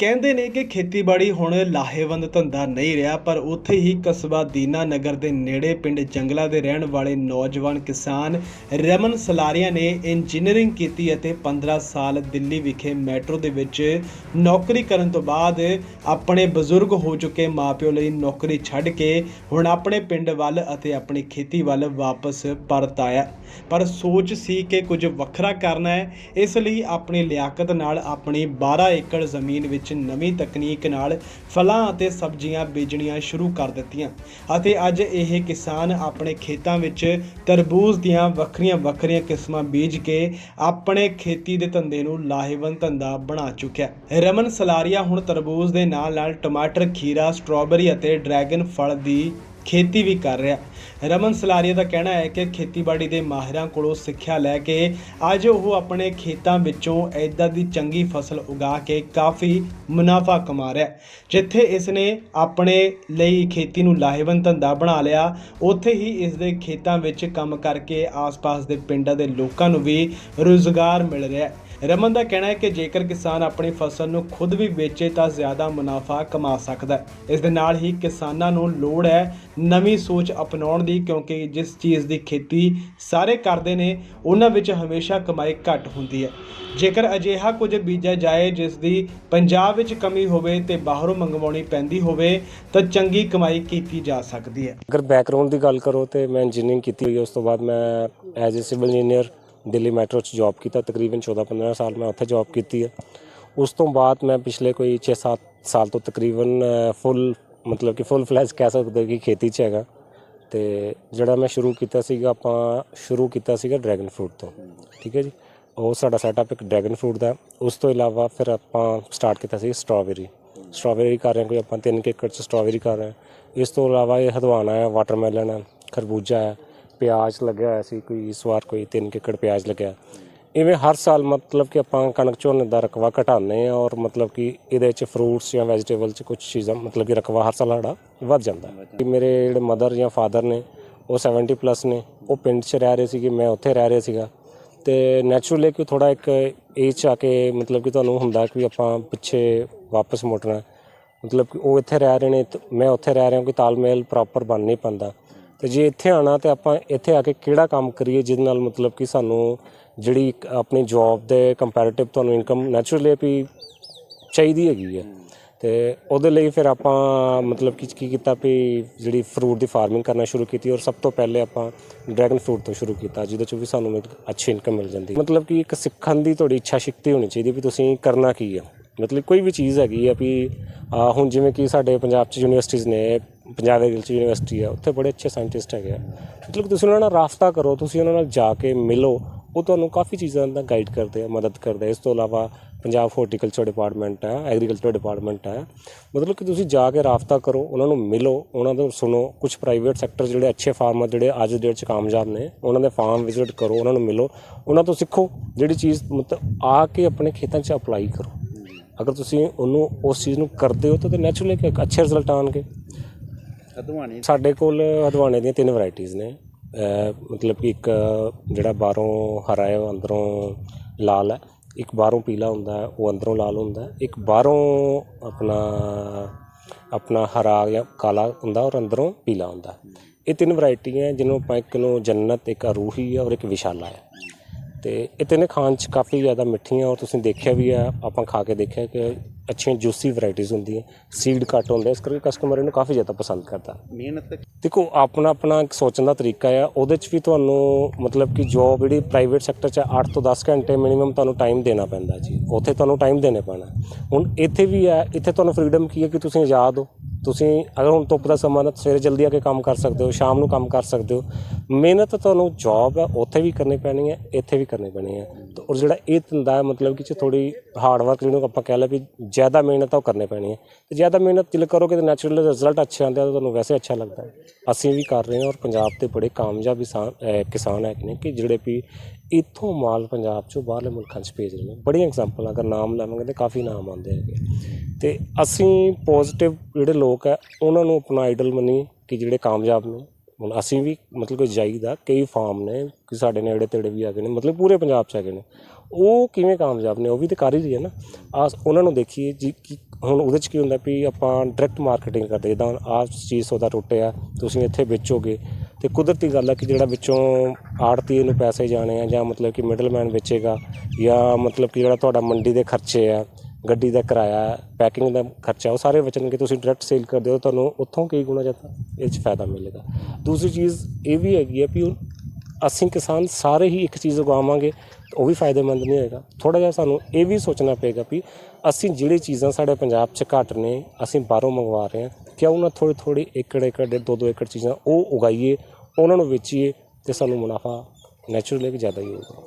ਕਹਿੰਦੇ ਨੇ ਕਿ ਖੇਤੀਬਾੜੀ ਹੁਣ ਲਾਹੇਵੰਦ ਧੰਦਾ ਨਹੀਂ ਰਿਹਾ, ਪਰ ਉੱਥੇ ਹੀ ਕਸਬਾ ਦੀਨਾ ਨਗਰ ਦੇ ਨੇੜੇ ਪਿੰਡ ਜੰਗਲਾ ਦੇ ਰਹਿਣ ਵਾਲੇ ਨੌਜਵਾਨ ਕਿਸਾਨ ਰਮਨ ਸਲਾਰੀਆ ਨੇ ਇੰਜੀਨੀਅਰਿੰਗ ਕੀਤੀ ਅਤੇ 15 ਸਾਲ ਦਿੱਲੀ ਵਿਖੇ ਮੈਟਰੋ ਦੇ ਵਿੱਚ ਨੌਕਰੀ ਕਰਨ ਤੋਂ ਬਾਅਦ ਆਪਣੇ ਬਜ਼ੁਰਗ ਹੋ ਚੁੱਕੇ ਮਾਪਿਓ ਲਈ ਨੌਕਰੀ ਛੱਡ ਕੇ ਹੁਣ ਆਪਣੇ ਪਿੰਡ ਵੱਲ ਅਤੇ ਆਪਣੀ ਖੇਤੀ ਵੱਲ ਵਾਪਸ ਪਰਤ ਆਇਆ। ਪਰ ਸੋਚ ਸੀ ਕਿ ਕੁਝ ਵੱਖਰਾ ਕਰਨਾ ਹੈ, ਇਸ ਲਈ ਆਪਣੀ ਲਿਆਕਤ ਨਾਲ ਆਪਣੀ 12 ਏਕੜ ਜ਼ਮੀਨ ਵਿੱਚ ਨਵੀਂ ਤਕਨੀਕ ਨਾਲ ਫਲਾਂ ਅਤੇ ਸਬਜ਼ੀਆਂ ਬੀਜਣੀਆਂ ਸ਼ੁਰੂ ਕਰ ਦਿੱਤੀਆਂ ਅਤੇ ਅੱਜ ਇਹ ਕਿਸਾਨ ਆਪਣੇ ਖੇਤਾਂ ਵਿੱਚ ਤਰਬੂਜ਼ ਦੀਆਂ ਵੱਖਰੀਆਂ ਵੱਖਰੀਆਂ ਕਿਸਮਾਂ ਬੀਜ ਕੇ ਆਪਣੇ ਖੇਤੀ ਦੇ ਧੰਦੇ ਨੂੰ ਲਾਹੇਵੰਦ ਧੰਦਾ ਬਣਾ ਚੁੱਕਿਆ ਰਮਨ ਸਲਾਰੀਆ ਹੁਣ ਤਰਬੂਜ਼ ਦੇ ਨਾਲ ਨਾਲ ਟਮਾਟਰ, ਖੀਰਾ, ਸਟ੍ਰਾਬੇਰੀ ਅਤੇ ਡਰੈਗਨ ਫਲ ਦੀ ਖੇਤੀ ਵੀ ਕਰ ਰਿਹਾ। ਰਮਨ ਸਲਾਰੀਆ ਦਾ ਕਹਿਣਾ ਹੈ ਕਿ ਖੇਤੀਬਾੜੀ ਦੇ ਮਾਹਿਰਾਂ ਕੋਲੋਂ ਸਿੱਖਿਆ ਲੈ ਕੇ ਅੱਜ ਉਹ ਆਪਣੇ ਖੇਤਾਂ ਵਿੱਚੋਂ ਐਦਾਂ ਦੀ ਚੰਗੀ ਫਸਲ ਉਗਾ ਕੇ ਕਾਫੀ ਮੁਨਾਫਾ ਕਮਾ ਰਿਹਾ ਜਿੱਥੇ ਇਸ ਨੇ ਆਪਣੇ ਲਈ ਖੇਤੀ ਨੂੰ ਲਾਹੇਵੰਦ ਧੰਦਾ ਬਣਾ ਲਿਆ, ਉੱਥੇ ਹੀ ਇਸ ਦੇ ਖੇਤਾਂ ਵਿੱਚ ਕੰਮ ਕਰਕੇ ਆਸ-ਪਾਸ ਦੇ ਪਿੰਡਾਂ ਦੇ ਲੋਕਾਂ ਨੂੰ ਵੀ ਰੁਜ਼ਗਾਰ ਮਿਲ ਰਿਹਾ ਹੈ। ਰਮਨ ਦਾ ਕਹਿਣਾ ਹੈ ਕਿ ਜੇਕਰ ਕਿਸਾਨ ਆਪਣੀ ਫਸਲ ਨੂੰ ਖੁਦ ਵੀ ਵੇਚੇ ਤਾਂ ਜ਼ਿਆਦਾ ਮੁਨਾਫਾ ਕਮਾ ਸਕਦਾ ਹੈ। ਇਸ ਦੇ ਨਾਲ ਹੀ ਕਿਸਾਨਾਂ ਨੂੰ ਲੋੜ ਹੈ ਨਵੀਂ ਸੋਚ ਅਪਣਾਉਣ ਦੀ, ਕਿਉਂਕਿ ਜਿਸ ਚੀਜ਼ ਦੀ ਖੇਤੀ ਸਾਰੇ ਕਰਦੇ ਨੇ, ਉਹਨਾਂ ਵਿੱਚ ਹਮੇਸ਼ਾ ਕਮਾਈ ਘੱਟ ਹੁੰਦੀ ਹੈ। ਜੇਕਰ ਅਜਿਹਾ ਕੁਝ ਬੀਜਿਆ ਜਾਏ ਜਿਸ ਦੀ ਪੰਜਾਬ ਵਿੱਚ ਕਮੀ ਹੋਵੇ ਤੇ ਬਾਹਰੋਂ ਮੰਗਵਾਉਣੀ ਪੈਂਦੀ ਹੋਵੇ, ਤਾਂ ਚੰਗੀ ਕਮਾਈ ਕੀਤੀ ਜਾ ਸਕਦੀ ਹੈ। ਅਗਰ ਬੈਕਗ੍ਰਾਉਂਡ ਦੀ ਗੱਲ ਕਰੋ ਤੇ ਮੈਂ ਇੰਜੀਨੀਅਰਿੰਗ ਕੀਤੀ ਹੋਈ ਹੈ, ਉਸ ਤੋਂ ਬਾਅਦ ਮੈਂ as a civil engineer Delhi metro 'ਚ ਜੌਬ ਕੀਤਾ, ਤਕਰੀਬਨ 14-15 ਸਾਲ ਮੈਂ ਉੱਥੇ ਜੌਬ ਕੀਤੀ ਹੈ। ਉਸ ਤੋਂ ਬਾਅਦ ਮੈਂ ਪਿਛਲੇ ਕੋਈ 6-7 ਸਾਲ ਤੋਂ ਤਕਰੀਬਨ ਫੁੱਲ ਮਤਲਬ ਕਿ ਫੁੱਲ ਫਲੈਸ਼ ਕਹਿ ਸਕਦੇ ਕਿ ਖੇਤੀ 'ਚ ਹੈਗਾ। ਤੇ ਜਿਹੜਾ ਮੈਂ ਸ਼ੁਰੂ ਕੀਤਾ ਸੀਗਾ, ਆਪਾਂ ਸ਼ੁਰੂ ਕੀਤਾ ਸੀਗਾ ਡਰੈਗਨ ਫਰੂਟ ਤੋਂ। ਠੀਕ ਹੈ ਜੀ? ਉਹ ਸਾਡਾ ਸੈਟਅਪ ਇੱਕ ਡਰੈਗਨ ਫਰੂਟ ਦਾ ਉਸ ਤੋਂ ਇਲਾਵਾ ਫਿਰ ਆਪਾਂ ਸਟਾਰਟ ਕੀਤਾ ਸੀ ਸਟ੍ਰਾਬੇਰੀ ਸਟ੍ਰਾਬੇਰੀ ਕਰ ਰਹੇ ਹਾਂ ਕੋਈ ਆਪਾਂ 3 ਏਕੜ 'ਚ ਸਟ੍ਰਾਬੇਰੀ ਕਰ ਰਹੇ ਹਾਂ। ਇਸ ਤੋਂ ਇਲਾਵਾ ਇਹ ਹਦਵਾਣਾ ਹੈ ਵਾਟਰਮੈਲਨ ਹੈ, ਖਰਬੂਜਾ ਹੈ ਪਿਆਜ਼ ਲੱਗਿਆ ਹੋਇਆ ਸੀ, ਕੋਈ ਇਸ ਵਾਰ ਕੋਈ 3 ਏਕੜ ਪਿਆਜ਼ ਲੱਗਿਆ। ਇਵੇਂ ਹਰ ਸਾਲ ਮਤਲਬ ਕਿ ਆਪਾਂ ਕਣਕ ਝੋਨੇ ਦਾ ਰਕਬਾ ਘਟਾਉਂਦੇ ਆ ਔਰ ਮਤਲਬ ਕਿ ਇਹਦੇ ਵਿੱਚ ਫਰੂਟਸ ਜਾਂ ਵੈਜੀਟੇਬਲ ਚ ਕੁਝ ਚੀਜ਼ਾਂ, ਮਤਲਬ ਕਿ ਰਕਬਾ ਹਰ ਸਾਲ ਸਾਡਾ ਵੱਧ ਜਾਂਦਾ। ਕਿ ਮੇਰੇ ਜਿਹੜੇ ਮਦਰ ਜਾਂ ਫਾਦਰ ਨੇ, ਉਹ 70 ਪਲੱਸ ਨੇ, ਉਹ ਪਿੰਡ 'ਚ ਰਹਿ ਰਹੇ ਸੀਗੇ ਮੈਂ ਉੱਥੇ ਰਹਿ ਰਿਹਾ ਸੀਗਾ। ਤੇ ਨੈਚੁਰਲੀ ਕਿ ਥੋੜਾ ਇੱਕ ਏਜ 'ਚ ਆ ਕੇ ਮਤਲਬ ਕਿ ਤੁਹਾਨੂੰ ਹੁੰਦਾ ਕਿ ਵੀ ਆਪਾਂ ਪਿੱਛੇ ਵਾਪਸ ਮੁੜਨਾ। ਮਤਲਬ ਕਿ ਉਹ ਇੱਥੇ ਰਹਿ ਰਹੇ ਨੇ ਮੈਂ ਉੱਥੇ ਰਹਿ ਰਿਹਾ ਕਿ ਤਾਲਮੇਲ ਪ੍ਰੋਪਰ ਬਣ ਨਹੀਂ ਪਾਉਂਦਾ ਤੇ ਜੇ ਇੱਥੇ ਆਣਾ ਤੇ ਆਪਾਂ ਇੱਥੇ ਆ ਕੇ ਕਿਹੜਾ ਕੰਮ ਕਰੀਏ ਜਿਹਦੇ ਨਾਲ ਮਤਲਬ ਕਿ ਸਾਨੂੰ ਜਿਹੜੀ ਆਪਣੀ ਜੌਬ ਦੇ ਕੰਪੈਰੀਟਿਵ ਤੁਹਾਨੂੰ ਇਨਕਮ ਨੈਚੁਰਲੀ ਵੀ ਚਾਹੀਦੀ ਹੈਗੀ ਹੈ ਤੇ ਉਹਦੇ ਲਈ ਫਿਰ ਆਪਾਂ ਮਤਲਬ ਕਿ ਕੀ ਕੀਤਾ ਵੀ ਜਿਹੜੀ ਫਰੂਟ ਦੀ ਫਾਰਮਿੰਗ ਕਰਨਾ ਸ਼ੁਰੂ ਕੀਤੀ ਔਰ ਸਭ ਤੋਂ ਪਹਿਲੇ ਆਪਾਂ ਡਰੈਗਨ ਫਰੂਟ ਤੋਂ ਸ਼ੁਰੂ ਕੀਤਾ, ਜਿਹਦੇ 'ਚੋਂ ਵੀ ਸਾਨੂੰ ਇੱਕ ਅੱਛੀ ਇਨਕਮ ਮਿਲ ਜਾਂਦੀ। ਮਤਲਬ ਕਿ ਇੱਕ ਸਿੱਖਣ ਦੀ ਤੁਹਾਡੀ ਇੱਛਾ ਸ਼ਕਤੀ ਹੋਣੀ ਚਾਹੀਦੀ ਵੀ ਤੁਸੀਂ ਕਰਨਾ ਕੀ ਹੈ ਮਤਲਬ ਕੋਈ ਵੀ ਚੀਜ਼ ਹੈਗੀ ਆ ਵੀ ਹੁਣ ਜਿਵੇਂ ਕਿ ਸਾਡੇ ਪੰਜਾਬ ਚ ਯੂਨੀਵਰਸਿਟੀਆਂ ਨੇ ਪੰਜਾਬ ਐਗਰੀਕਲਚਰ ਯੂਨੀਵਰਸਿਟੀ ਆ, ਉੱਥੇ ਬੜੇ ਅੱਛੇ ਸਾਇੰਟਿਸਟ ਹੈਗੇ ਆ। ਮਤਲਬ ਕਿ ਤੁਸੀਂ ਉਹਨਾਂ ਨਾਲ ਰਾਫਤਾ ਕਰੋ, ਤੁਸੀਂ ਉਹਨਾਂ ਨਾਲ ਜਾ ਕੇ ਮਿਲੋ, ਉਹ ਤੁਹਾਨੂੰ ਕਾਫੀ ਚੀਜ਼ਾਂ ਦਾ ਗਾਈਡ ਕਰਦੇ ਆ, ਮਦਦ ਕਰਦੇ ਆ। ਇਸ ਤੋਂ ਇਲਾਵਾ ਪੰਜਾਬ ਹਾਰਟੀਕਲਚਰ ਡਿਪਾਰਟਮੈਂਟ ਹੈ ਐਗਰੀਕਲਚਰ ਡਿਪਾਰਟਮੈਂਟ ਹੈ ਮਤਲਬ ਕਿ ਤੁਸੀਂ ਜਾ ਕੇ ਰਾਫਤਾ ਕਰੋ, ਉਹਨਾਂ ਨੂੰ ਮਿਲੋ, ਉਹਨਾਂ ਤੋਂ ਸੁਣੋ ਕੁਝ ਪ੍ਰਾਈਵੇਟ ਸੈਕਟਰ ਜਿਹੜੇ ਅੱਛੇ ਫਾਰਮਰ ਜਿਹੜੇ ਅੱਜ ਦੇ ਡੇਟ 'ਚ ਕਾਮਯਾਬ ਨੇ, ਉਹਨਾਂ ਦੇ ਫਾਰਮ ਵਿਜ਼ਿਟ ਕਰੋ, ਉਹਨਾਂ ਨੂੰ ਮਿਲੋ, ਉਹਨਾਂ ਤੋਂ ਸਿੱਖੋ, ਜਿਹੜੀ ਚੀਜ਼ ਮਤਲਬ ਆ ਕੇ ਆਪਣੇ ਖੇਤਾਂ 'ਚ ਅਪਲਾਈ ਕਰੋ। ਅਗਰ ਤੁਸੀਂ ਉਹਨੂੰ, ਉਸ ਚੀਜ਼ ਨੂੰ ਕਰਦੇ ਹੋ, ਤਾਂ ਨੈਚੁਰਲੀ ਇੱਕ ਅੱਛੇ ਰਿਜ਼ਲਟ ਆਣਗੇ ਹਦਵਾਣੀ ਸਾਡੇ ਕੋਲ ਹਦਵਾਣੇ ਦੀਆਂ ਤਿੰਨ ਵੈਰਾਈਟੀਆਂ ਨੇ। ਮਤਲਬ ਕਿ ਇੱਕ ਜਿਹੜਾ ਬਾਹਰੋਂ ਹਰਾ ਹੈ, ਉਹ ਅੰਦਰੋਂ ਲਾਲ ਹੈ। ਇੱਕ ਬਾਹਰੋਂ ਪੀਲਾ ਹੁੰਦਾ ਹੈ, ਉਹ ਅੰਦਰੋਂ ਲਾਲ ਹੁੰਦਾ ਹੈ। ਇੱਕ ਬਾਹਰੋਂ ਆਪਣਾ ਆਪਣਾ ਹਰਾ ਜਾਂ ਕਾਲਾ ਹੁੰਦਾ ਔਰ ਅੰਦਰੋਂ ਪੀਲਾ ਹੁੰਦਾ ਇਹ ਤਿੰਨ ਵੈਰਾਈਟੀਆਂ ਜਿਹਨੂੰ ਆਪਾਂ ਇੱਕ ਨੂੰ ਜੰਨਤ, ਇੱਕ ਅਰੂਹੀ ਹੈ ਔਰ ਇੱਕ ਵਿਸ਼ਾਲਾ ਹੈ। ਤੇ ਇਹ ਤਿੰਨੇ ਖਾਣ ਚ ਕਾਫੀ ਜ਼ਿਆਦਾ ਮਿੱਠੀਆਂ ਔਰ ਤੁਸੀਂ ਦੇਖਿਆ ਵੀ ਆ, ਆਪਾਂ ਖਾ ਕੇ ਦੇਖਿਆ ਕਿ ਅੱਛੀਆਂ ਜੂਸੀ ਵੈਰਾਈਟੀਆਂ ਹੁੰਦੀਆਂ ਸੀਡ ਘੱਟ ਹੁੰਦਾ ਇਸ ਕਰਕੇ ਕਸਟਮਰ ਇਹਨੂੰ ਕਾਫੀ ਜ਼ਿਆਦਾ ਪਸੰਦ ਕਰਦਾ। ਮਿਹਨਤ ਦੇਖੋ ਆਪਣਾ ਆਪਣਾ ਇੱਕ ਸੋਚਣ ਦਾ ਤਰੀਕਾ ਆ ਉਹਦੇ ਚ ਵੀ ਤੁਹਾਨੂੰ ਮਤਲਬ ਕਿ ਜੋਬ ਜਿਹੜੀ ਪ੍ਰਾਈਵੇਟ ਸੈਕਟਰ ਚ 8 ਤੋਂ 10 ਘੰਟੇ ਮਿਨੀਮਮ ਤੁਹਾਨੂੰ ਟਾਈਮ ਦੇਣਾ ਪੈਂਦਾ ਜੀ ਉੱਥੇ ਤੁਹਾਨੂੰ ਟਾਈਮ ਦੇਣੇ ਪੈਣਾ। ਹੁਣ ਇੱਥੇ ਵੀ ਹੈ ਇੱਥੇ ਤੁਹਾਨੂੰ ਫ੍ਰੀडम ਕੀ ਹੈ ਕਿ ਤੁਸੀਂ ਆਜ਼ਾਦ ਹੋ? ਤੁਸੀਂ ਅਗਰ ਹੁਣ ਧੁੱਪ ਦਾ ਸਮਾਂ ਨਾ ਸਵੇਰੇ ਜਲਦੀ ਆ ਕੇ ਕੰਮ ਕਰ ਸਕਦੇ ਹੋ, ਸ਼ਾਮ ਨੂੰ ਕੰਮ ਕਰ ਸਕਦੇ ਹੋ, ਮਿਹਨਤ ਤੁਹਾਨੂੰ ਜੌਬ ਹੈ ਉੱਥੇ ਵੀ ਕਰਨੀ ਪੈਣੀ ਹੈ ਇੱਥੇ ਵੀ ਕਰਨੀ ਪੈਣੀ ਹੈ ਤੇ ਔਰ ਜਿਹੜਾ ਇਹ ਧੰਦਾ ਹੈ, ਮਤਲਬ ਕਿ ਚ ਥੋੜੀ ਹਾਰਡ ਵਰਕ ਜਿਹਨੂੰ ਆਪਾਂ ਕਹਿ ਲਏ ਵੀ ਜ਼ਿਆਦਾ ਮਿਹਨਤ ਤਾਂ ਉਹ ਕਰਨੀ ਪੈਣੀ ਹੈ ਤੇ ਜ਼ਿਆਦਾ ਮਿਹਨਤ ਜਿਲ ਕਰੋਗੇ ਤਾਂ ਨੈਚੁਰਲ ਰਿਜ਼ਲਟ ਅੱਛੇ ਆਉਂਦੇ ਆ, ਤਾਂ ਤੁਹਾਨੂੰ ਵੈਸੇ ਅੱਛਾ ਲੱਗਦਾ ਹੈ। ਅਸੀਂ ਵੀ ਕਰ ਰਹੇ ਹਾਂ ਔਰ ਪੰਜਾਬ ਦੇ ਬੜੇ ਕਾਮਯਾਬ ਕਿਸਾਨ, ਅਹ ਕਿਸਾਨ ਹੈਗੇ ਨੇ ਕਿ ਜਿਹੜੇ ਵੀ ਇੱਥੋਂ ਮਾਲ ਪੰਜਾਬ ਚੋਂ ਬਾਹਰਲੇ ਮੁਲਕਾਂ 'ਚ ਭੇਜ ਰਹੇ ਨੇ। ਬੜੀਆਂ ਐਗਜ਼ਾਮਪਲਾਂ ਅਗਰ ਨਾਮ ਲਵਾਂਗੇ ਤਾਂ ਕਾਫੀ ਨਾਮ ਆਉਂਦੇ ਹੈਗੇ। ਅਤੇ ਅਸੀਂ ਪੋਜ਼ਿਟਿਵ ਜਿਹੜੇ ਲੋਕ ਹੈ ਉਹਨਾਂ ਨੂੰ ਆਪਣਾ ਆਈਡਲ ਮੰਨੀ ਕਿ ਜਿਹੜੇ ਕਾਮਯਾਬ ਨੇ। ਹੁਣ ਅਸੀਂ ਵੀ ਮਤਲਬ ਕਿ ਜਾਈਦਾ ਕਈ ਫਾਰਮ ਨੇ, ਕਿ ਸਾਡੇ ਨੇੜੇ ਤੇੜੇ ਵੀ ਹੈਗੇ ਨੇ, ਮਤਲਬ ਪੂਰੇ ਪੰਜਾਬ 'ਚ ਹੈਗੇ ਨੇ। ਉਹ ਕਿਵੇਂ ਕਾਮਯਾਬ ਨੇ, ਉਹ ਵੀ ਤਾਂ ਕਰ ਹੀ ਰਹੀ ਹੈ ਨਾ। ਆ ਉਹਨਾਂ ਨੂੰ ਦੇਖੀਏ ਜੀ ਕਿ ਹੁਣ ਉਹਦੇ 'ਚ ਕੀ ਹੁੰਦਾ ਵੀ ਆਪਾਂ ਡਾਇਰੈਕਟ ਮਾਰਕੀਟਿੰਗ ਕਰਦੇ ਜਿੱਦਾਂ ਹੁਣ ਆਹ ਚੀਜ਼ ਸੌਦਾ ਟੁੱਟਿਆ, ਤੁਸੀਂ ਇੱਥੇ ਵੇਚੋਗੇ। ਅਤੇ ਕੁਦਰਤੀ ਗੱਲ ਹੈ ਕਿ ਜਿਹੜਾ ਵਿੱਚੋਂ ਆੜਤੀ ਨੂੰ ਪੈਸੇ ਜਾਣੇ ਆ, ਜਾਂ ਮਤਲਬ ਕਿ ਮਿਡਲਮੈਨ ਵੇਚੇਗਾ, ਜਾਂ ਮਤਲਬ ਕਿ ਜਿਹੜਾ ਤੁਹਾਡਾ ਮੰਡੀ ਦੇ ਖਰਚੇ ਆ, ਗੱਡੀ ਦਾ ਕਿਰਾਇਆ ਪੈਕਿੰਗ ਦਾ ਖਰਚਾ, ਉਹ ਸਾਰੇ ਬਚਣਗੇ ਤੁਸੀਂ ਡਾਇਰੈਕਟ ਸੇਲ ਕਰਦੇ ਹੋ ਤੁਹਾਨੂੰ ਉੱਥੋਂ ਕਈ ਗੁਣਾ ਜ਼ਿਆਦਾ ਇਹ 'ਚ ਫਾਇਦਾ ਮਿਲੇਗਾ। ਦੂਸਰੀ ਚੀਜ਼ ਇਹ ਵੀ ਹੈਗੀ ਹੈ ਵੀ ਅਸੀਂ ਕਿਸਾਨ ਸਾਰੇ ਹੀ ਇੱਕ ਚੀਜ਼ ਉਗਾਵਾਂਗੇ ਉਹ ਵੀ ਫਾਇਦੇਮੰਦ ਨਹੀਂ ਹੋਏਗਾ। ਥੋੜਾ ਜਿਹਾ ਸਾਨੂੰ ਇਹ ਵੀ ਸੋਚਣਾ ਪਏਗਾ ਵੀ ਅਸੀਂ ਜਿਹੜੀ ਚੀਜ਼ਾਂ ਸਾਡੇ ਪੰਜਾਬ 'ਚ ਘੱਟ ਨੇ, ਅਸੀਂ ਬਾਹਰੋਂ ਮੰਗਵਾ ਰਹੇ ਹਾਂ, ਕਿਉਂ ਨਾ ਥੋੜੀ ਥੋੜੀ ਏਕੜ ਏਕੜ ਡੇਢ ਦੋ ਦੋ ਏਕੜ ਚੀਜ਼ਾਂ ਉਹ ਉਗਾਈਏ, ਉਹਨਾਂ ਨੂੰ ਵੇਚੀਏ ਤੇ ਸਾਨੂੰ ਮੁਨਾਫਾ ਨੈਚੁਰਲੀ ਵੀ ਜ਼ਿਆਦਾ ਹੀ ਹੋਊਗਾ।